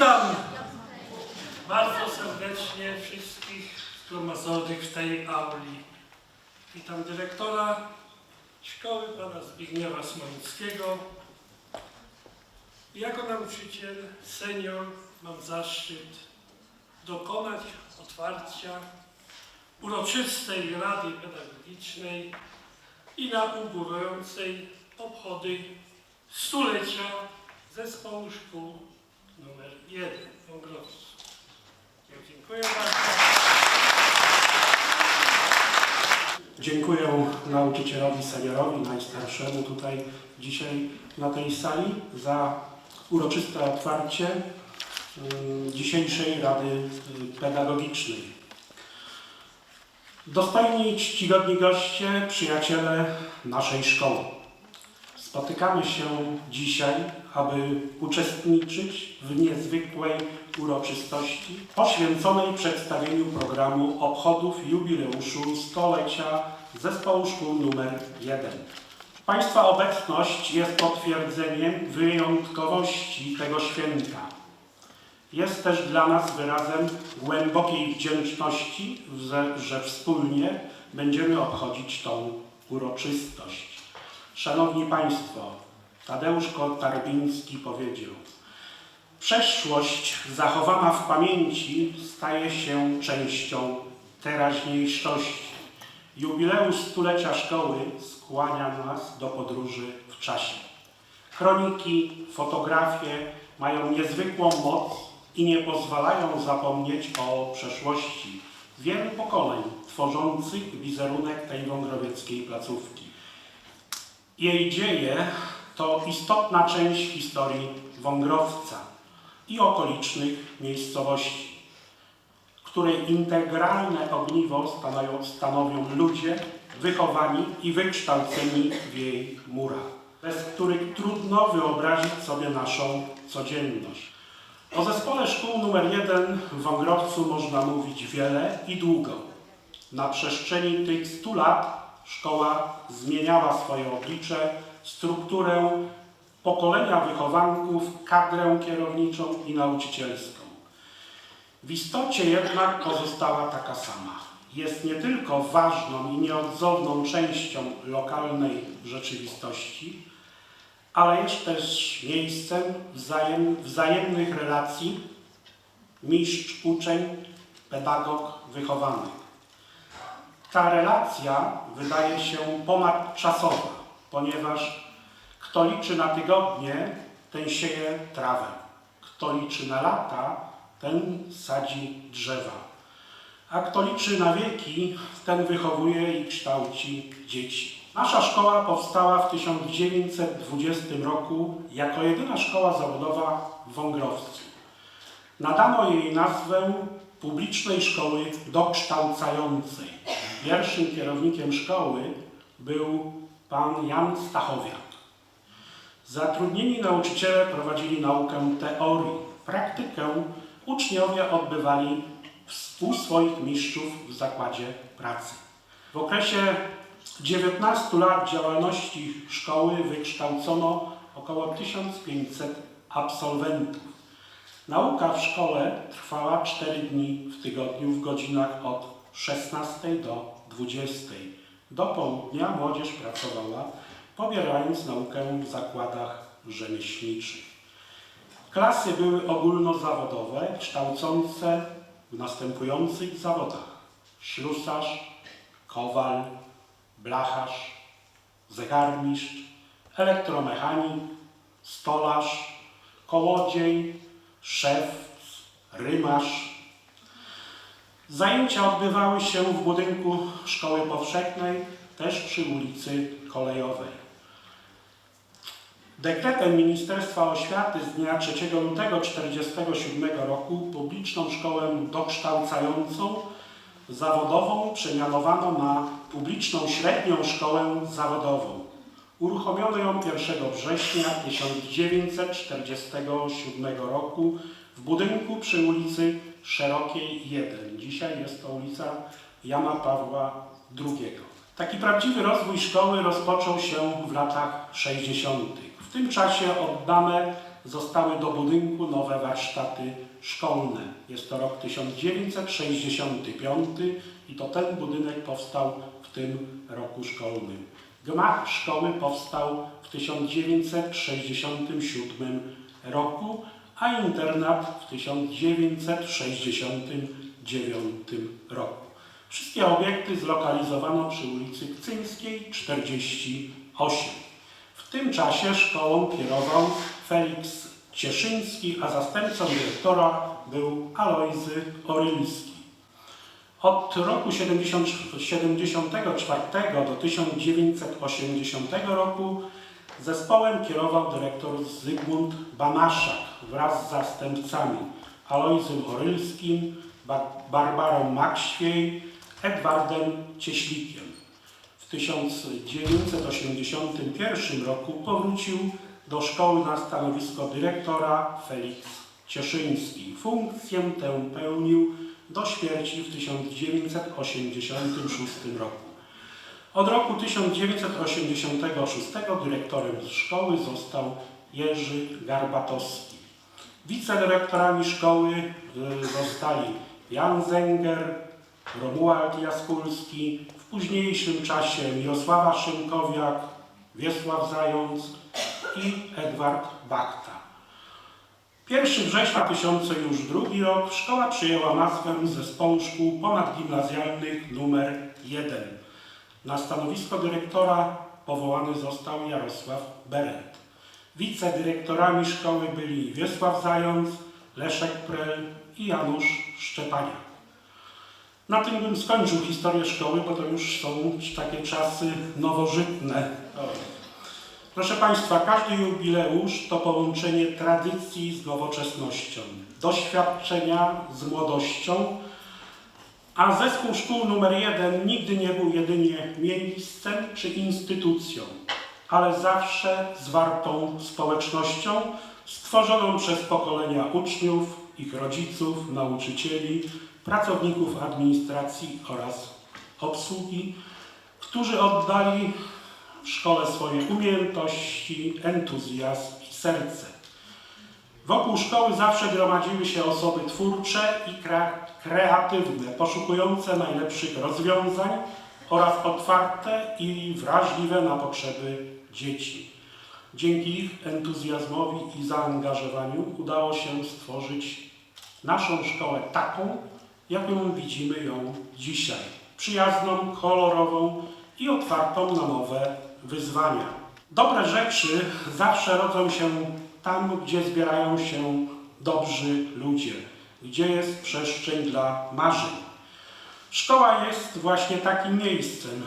Witam bardzo serdecznie wszystkich zgromadzonych w tej auli. Witam dyrektora szkoły, pana Zbigniewa Smolickiego. Jako nauczyciel senior mam zaszczyt dokonać otwarcia uroczystej Rady Pedagogicznej inaugurującej obchody stulecia Zespołu Szkół numer 1 w Ogroscu. Dziękuję bardzo. Dziękuję nauczycielowi seniorowi, najstarszemu tutaj dzisiaj na tej sali za uroczyste otwarcie y, dzisiejszej Rady y, Pedagogicznej. Dostojni czcigodni goście, przyjaciele naszej szkoły. Spotykamy się dzisiaj, aby uczestniczyć w niezwykłej uroczystości poświęconej przedstawieniu programu obchodów jubileuszu stulecia Zespołu Szkół nr 1. Państwa obecność jest potwierdzeniem wyjątkowości tego święta. Jest też dla nas wyrazem głębokiej wdzięczności, że, że wspólnie będziemy obchodzić tą uroczystość. Szanowni Państwo, Tadeusz Tarbiński powiedział Przeszłość zachowana w pamięci staje się częścią teraźniejszości. Jubileusz stulecia szkoły skłania nas do podróży w czasie. Kroniki, fotografie mają niezwykłą moc i nie pozwalają zapomnieć o przeszłości wielu pokoleń tworzących wizerunek tej wągrowieckiej placówki. Jej dzieje to istotna część historii Wągrowca i okolicznych miejscowości, której integralne ogniwo stanowią, stanowią ludzie wychowani i wykształceni w jej murach, bez których trudno wyobrazić sobie naszą codzienność. O zespole szkół numer 1 w Wągrowcu można mówić wiele i długo. Na przestrzeni tych 100 lat szkoła zmieniała swoje oblicze, strukturę pokolenia wychowanków, kadrę kierowniczą i nauczycielską. W istocie jednak pozostała taka sama. Jest nie tylko ważną i nieodzowną częścią lokalnej rzeczywistości, ale jest też miejscem wzajem, wzajemnych relacji mistrz-uczeń, pedagog-wychowany. Ta relacja wydaje się ponadczasowa, ponieważ kto liczy na tygodnie, ten sieje trawę. Kto liczy na lata, ten sadzi drzewa. A kto liczy na wieki, ten wychowuje i kształci dzieci. Nasza szkoła powstała w 1920 roku jako jedyna szkoła zawodowa w Wągrowcu. Nadano jej nazwę Publicznej Szkoły Dokształcającej. Pierwszym kierownikiem szkoły był pan Jan Stachowiak. Zatrudnieni nauczyciele prowadzili naukę teorii. Praktykę uczniowie odbywali u swoich mistrzów w zakładzie pracy. W okresie 19 lat działalności szkoły wykształcono około 1500 absolwentów. Nauka w szkole trwała 4 dni w tygodniu w godzinach od 16 do 20. Do południa młodzież pracowała, pobierając naukę w zakładach rzemieślniczych. Klasy były ogólnozawodowe, kształcące w następujących zawodach: ślusarz, kowal, blacharz, zegarmistrz, elektromechanik, stolarz, kołodziej, szewc, rymarz. Zajęcia odbywały się w budynku Szkoły Powszechnej, też przy ulicy Kolejowej. Dekretem Ministerstwa Oświaty z dnia 3 lutego 1947 roku publiczną szkołę dokształcającą zawodową przemianowano na publiczną średnią szkołę zawodową. Uruchomiono ją 1 września 1947 roku w budynku przy ulicy Szerokiej 1. Dzisiaj jest to ulica Jana Pawła II. Taki prawdziwy rozwój szkoły rozpoczął się w latach 60. W tym czasie oddane zostały do budynku nowe warsztaty szkolne. Jest to rok 1965 i to ten budynek powstał w tym roku szkolnym. Gmach szkoły powstał w 1967 roku, a internat w 1969 roku. Wszystkie obiekty zlokalizowano przy ulicy Kcyńskiej 48. W tym czasie szkołą kierował Felix Cieszyński, a zastępcą dyrektora był Alojzy Orylski. Od roku 70 74 do 1980 roku zespołem kierował dyrektor Zygmunt Banaszak wraz z zastępcami Alojzym Orylskim, Ba- Barbarą Makświej, Edwardem Cieślikiem. W 1981 roku powrócił do szkoły na stanowisko dyrektora Felix Cieszyński. Funkcję tę pełnił do śmierci w 1986 roku. Od roku 1986 dyrektorem szkoły został Jerzy Garbatowski. Wicedyrektorami szkoły y, zostali Jan Zenger, Romuald Jaskulski, w późniejszym czasie Mirosława Szymkowiak, Wiesław Zając i Edward Bakta. 1 września 1002 rok szkoła przyjęła nazwę Zespołu Szkół Ponadgimnazjalnych nr 1. Na stanowisko dyrektora powołany został Jarosław Beret. Wicedyrektorami szkoły byli Wiesław Zając, Leszek Prel i Janusz Szczepaniak. Na tym bym skończył historię szkoły, bo to już są takie czasy nowożytne. Proszę Państwa, każdy jubileusz to połączenie tradycji z nowoczesnością, doświadczenia z młodością, a zespół szkół numer jeden nigdy nie był jedynie miejscem czy instytucją, ale zawsze zwartą społecznością stworzoną przez pokolenia uczniów, ich rodziców, nauczycieli, pracowników administracji oraz obsługi, którzy oddali w szkole swoje umiejętności, entuzjazm i serce. Wokół szkoły zawsze gromadziły się osoby twórcze i kre- kreatywne, poszukujące najlepszych rozwiązań oraz otwarte i wrażliwe na potrzeby dzieci. Dzięki ich entuzjazmowi i zaangażowaniu udało się stworzyć naszą szkołę taką, jaką widzimy ją dzisiaj. Przyjazną, kolorową i otwartą na nowe wyzwania. Dobre rzeczy zawsze rodzą się tam, gdzie zbierają się dobrzy ludzie, gdzie jest przestrzeń dla marzeń. Szkoła jest właśnie takim miejscem.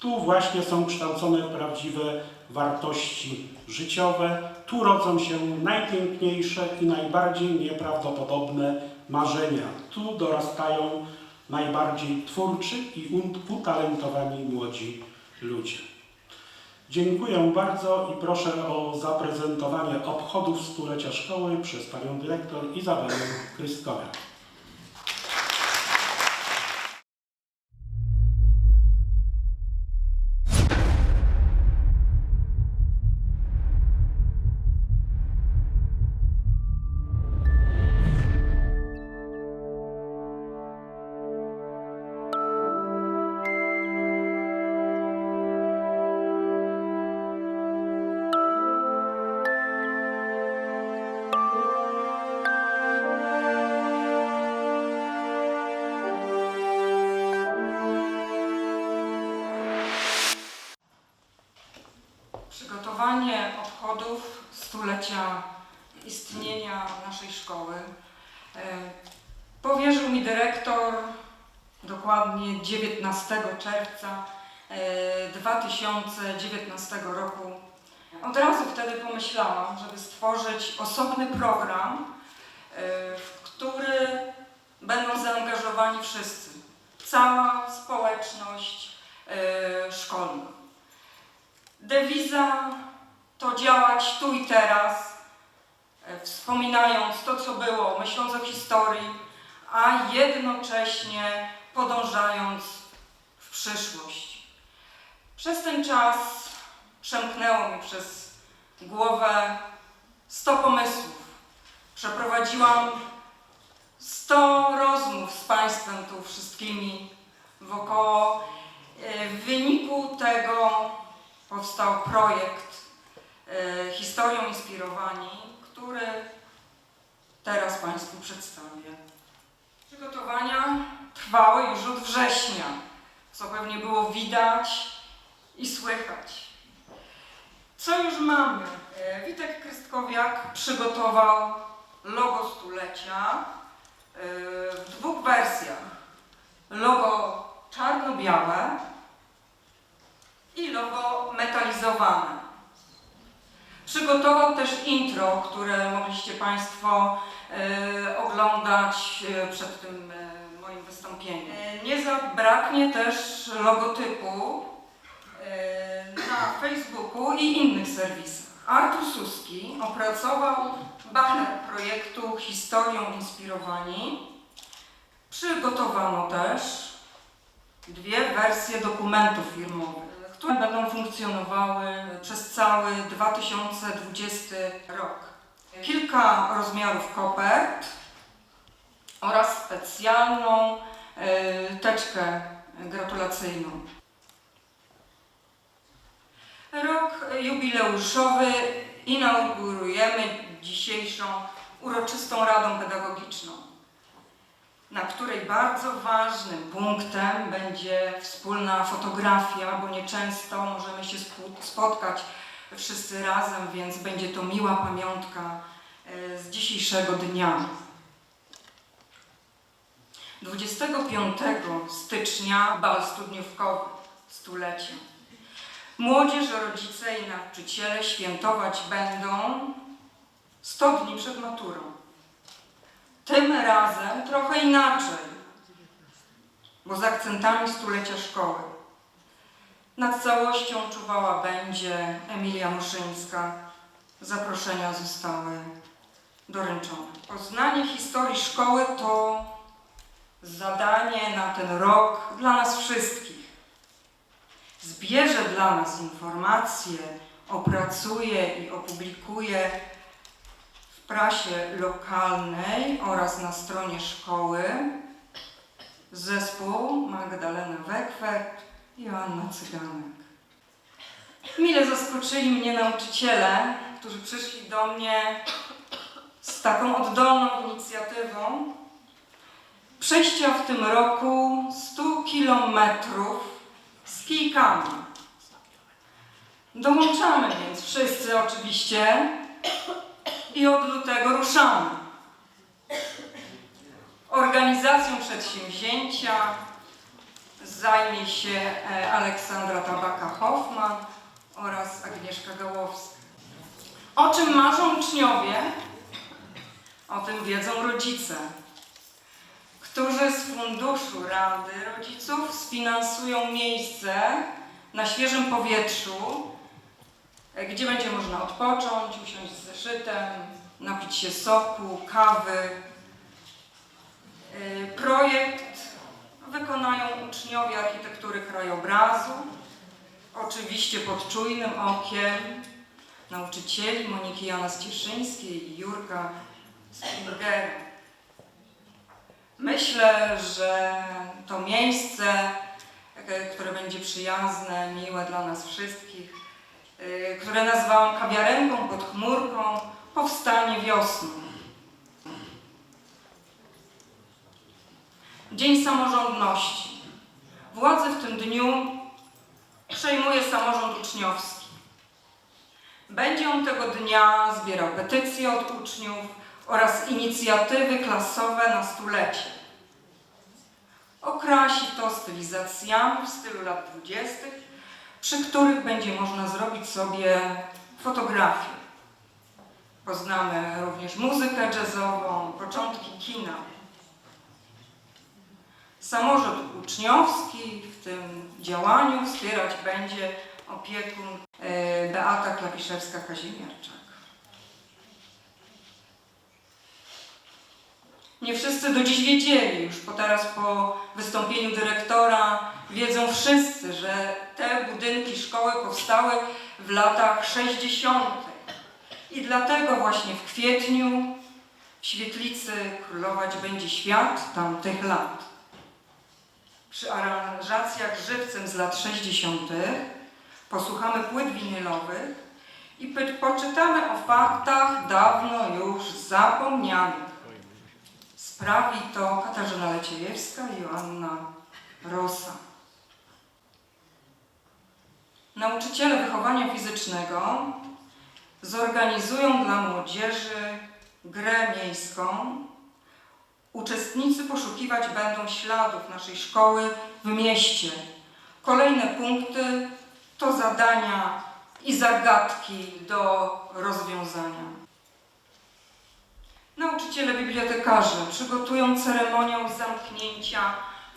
Tu właśnie są kształcone prawdziwe wartości życiowe. Tu rodzą się najpiękniejsze i najbardziej nieprawdopodobne marzenia. Tu dorastają najbardziej twórczy i utalentowani młodzi ludzie. Dziękuję bardzo i proszę o zaprezentowanie obchodów stulecia szkoły przez panią dyrektor Izabelę Krystkowiak. Stulecia istnienia naszej szkoły e, powierzył mi dyrektor dokładnie 19 czerwca e, 2019 roku. Od razu wtedy pomyślałam, żeby stworzyć osobny program, e, w który będą zaangażowani wszyscy, cała społeczność e, szkolna. Dewiza to działać tu i teraz, e, wspominając to, co było, myśląc o historii, a jednocześnie podążając w przyszłość. Przez ten czas przemknęło mi przez głowę 100 pomysłów. Przeprowadziłam 100 rozmów z Państwem tu wszystkimi wokoło. E, W wyniku tego powstał projekt Historią Inspirowani, który teraz Państwu przedstawię. Przygotowania trwały już od września, co pewnie było widać i słychać. Co już mamy? E, Witek Krystkowiak przygotował logo stulecia e, w dwóch wersjach. Logo czarno-białe i logo metalizowane. Przygotował też intro, które mogliście Państwo e, oglądać e, przed tym e, moim wystąpieniem. E, nie zabraknie też logotypu e, na Facebooku i innych serwisach. Artur Suski opracował baner projektu Historią Inspirowani. Przygotowano też dwie wersje dokumentów firmowych, które będą funkcjonowały przez cały 2020 rok. Kilka rozmiarów kopert oraz specjalną teczkę gratulacyjną. Rok jubileuszowy inaugurujemy dzisiejszą uroczystą Radą Pedagogiczną, na której bardzo ważnym punktem będzie wspólna fotografia, bo nieczęsto możemy się spotkać wszyscy razem, więc będzie to miła pamiątka e, z dzisiejszego dnia. 25 stycznia bal studniówkowy stulecie. Młodzież, rodzice i nauczyciele świętować będą 100 dni przed maturą. Tym razem trochę inaczej, bo z akcentami stulecia szkoły. Nad całością czuwała będzie Emilia Muszyńska. Zaproszenia zostały doręczone. Poznanie historii szkoły to zadanie na ten rok dla nas wszystkich zbierze dla nas informacje, opracuje i opublikuje w prasie lokalnej oraz na stronie szkoły zespół Magdalena Wekwert i Joanna Cyganek. Mile zaskoczyli mnie nauczyciele, którzy przyszli do mnie z taką oddolną inicjatywą przejścia w tym roku 100 kilometrów z kijkami. Dołączamy więc wszyscy oczywiście i od lutego ruszamy. Organizacją przedsięwzięcia zajmie się e, Aleksandra Tabaka-Hoffman oraz Agnieszka Gałowska. O czym marzą uczniowie? O tym wiedzą rodzice którzy z funduszu Rady Rodziców sfinansują miejsce na świeżym powietrzu, e, gdzie będzie można odpocząć, usiąść z zeszytem, napić się soku, kawy. E, Projekt wykonają uczniowie architektury krajobrazu, oczywiście pod czujnym okiem nauczycieli Moniki Janas-Cieszyńskiej i Jurka Springera. Myślę, że to miejsce, e, które będzie przyjazne, miłe dla nas wszystkich, e, które nazwałam kawiarenką pod chmurką, powstanie wiosną. Dzień Samorządności. Władzę w tym dniu przejmuje samorząd uczniowski. Będzie on tego dnia zbierał petycje od uczniów, oraz inicjatywy klasowe na stulecie. Okrasi to stylizacjami w stylu lat 20., przy których będzie można zrobić sobie fotografię. Poznamy również muzykę jazzową, początki kina. Samorząd uczniowski w tym działaniu wspierać będzie opiekun e, Beata Klawiszewska-Kazimierczak. Nie wszyscy do dziś wiedzieli, już po teraz po wystąpieniu dyrektora wiedzą wszyscy, że te budynki szkoły powstały w latach 60. I dlatego właśnie w kwietniu w świetlicy królować będzie świat tamtych lat. Przy aranżacjach żywcem z lat 60. posłuchamy płyt winylowych i poczytamy o faktach dawno już zapomnianych. Sprawi to Katarzyna Leciejewska i Joanna Rosa. Nauczyciele wychowania fizycznego zorganizują dla młodzieży grę miejską. Uczestnicy poszukiwać będą śladów naszej szkoły w mieście. Kolejne punkty to zadania i zagadki do rozwiązania. Nauczyciele bibliotekarze przygotują ceremoniał zamknięcia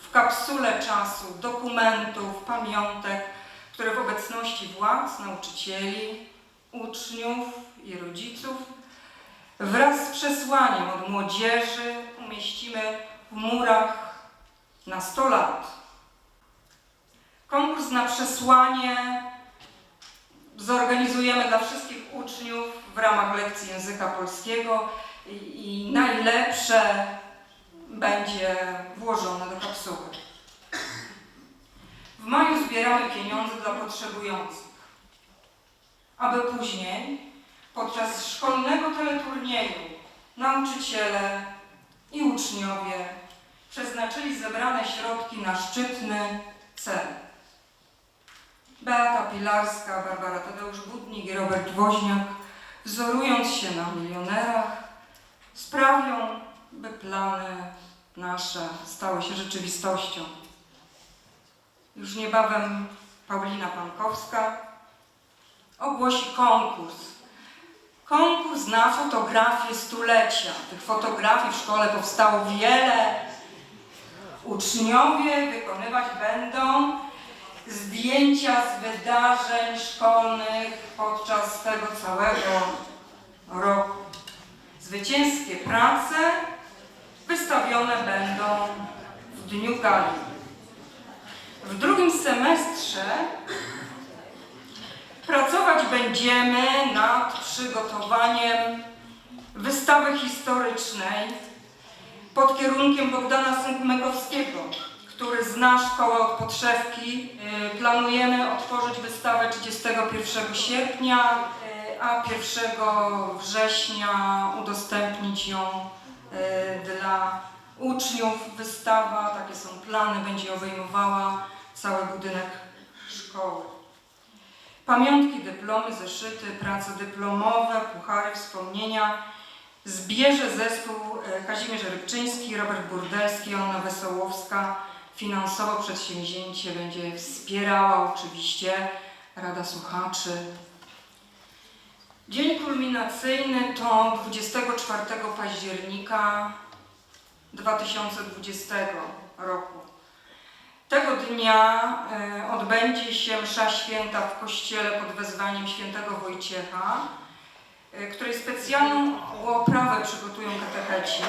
w kapsule czasu dokumentów, pamiątek, które w obecności władz, nauczycieli, uczniów i rodziców wraz z przesłaniem od młodzieży umieścimy w murach na 100 lat. Konkurs na przesłanie zorganizujemy dla wszystkich uczniów w ramach lekcji języka polskiego i, najlepsze będzie włożone do kapsuły. W maju zbieramy pieniądze dla potrzebujących, aby później podczas szkolnego teleturnieju nauczyciele i uczniowie przeznaczyli zebrane środki na szczytny cel. Beata Pilarska, Barbara Tadeusz Budnik i Robert Woźniak, wzorując się na milionerach, sprawią, by plany nasze stały się rzeczywistością. Już niebawem Paulina Pankowska ogłosi konkurs. Konkurs na fotografię stulecia. Tych fotografii w szkole powstało wiele. Uczniowie wykonywać będą zdjęcia z wydarzeń szkolnych podczas tego całego roku. Zwycięskie prace wystawione będą w dniu gali. W drugim semestrze pracować będziemy nad przygotowaniem wystawy historycznej pod kierunkiem Bogdana Sękmekowskiego, który zna szkołę od podszewki. Y, Planujemy otworzyć wystawę 31 sierpnia, a 1 września udostępnić ją y, dla uczniów. Wystawa, takie są plany, będzie obejmowała cały budynek szkoły. Pamiątki, dyplomy, zeszyty, prace dyplomowe, puchary, wspomnienia zbierze zespół e, Kazimierz Rybczyński, Robert Burdelski, Anna Wesołowska. Finansowo przedsięwzięcie będzie wspierała oczywiście Rada Słuchaczy. Dzień kulminacyjny to 24 października 2020 roku. Tego dnia e, odbędzie się msza święta w kościele pod wezwaniem świętego Wojciecha, e, której specjalną oprawę przygotują katecheci.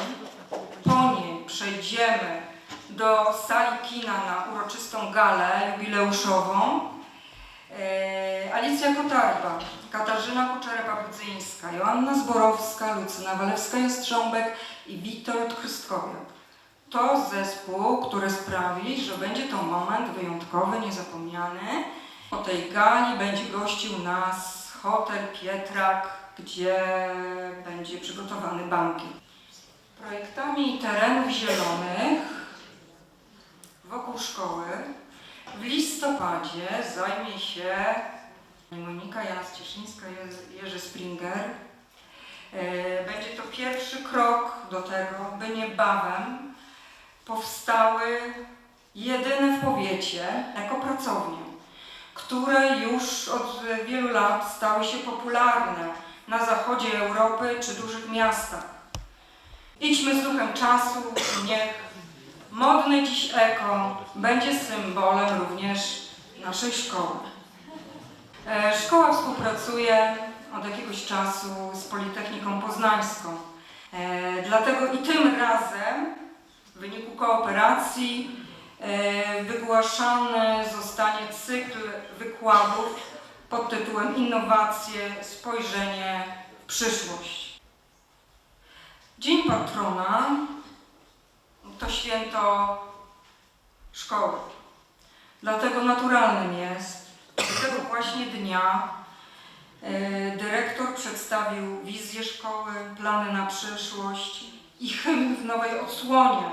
Po niej przejdziemy do sali kina na uroczystą galę jubileuszową. Alicja Kotarba, Katarzyna Kuczera-Babudzyńska, Joanna Zborowska, Lucyna Walewska-Jastrząbek i Witold Chrystkowiak. To zespół, który sprawi, że będzie to moment wyjątkowy, niezapomniany. Po tej gali będzie gościł nas hotel Pietrak, gdzie będzie przygotowany bankiet. Projektami terenów zielonych wokół szkoły w listopadzie zajmie się Monika Janas-Cieszyńska, Jerzy- Springer. E, Będzie to pierwszy krok do tego, by niebawem powstały jedyne w powiecie ekopracownie, które już od wielu lat stały się popularne na zachodzie Europy czy dużych miastach. Idźmy z duchem czasu niech modne dziś eko będzie symbolem również naszej szkoły. E, Szkoła współpracuje od jakiegoś czasu z Politechniką Poznańską. E, Dlatego i tym razem w wyniku kooperacji e, wygłaszany zostanie cykl wykładów pod tytułem Innowacje, spojrzenie przyszłość. Dzień patrona to święto szkoły. Dlatego naturalnym jest, tego właśnie dnia e, dyrektor przedstawił wizję szkoły, plany na przyszłość i hymn w nowej odsłonie.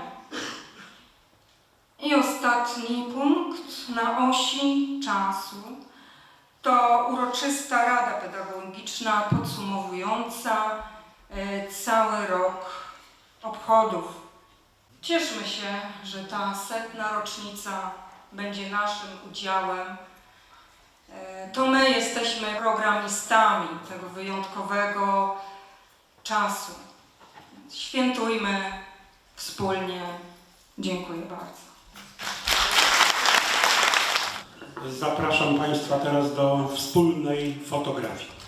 I ostatni punkt na osi czasu to uroczysta Rada Pedagogiczna podsumowująca e, cały rok obchodów. Cieszmy się, że ta setna rocznica będzie naszym udziałem. E, To my jesteśmy programistami tego wyjątkowego czasu. Świętujmy wspólnie. Dziękuję bardzo. Zapraszam Państwa teraz do wspólnej fotografii.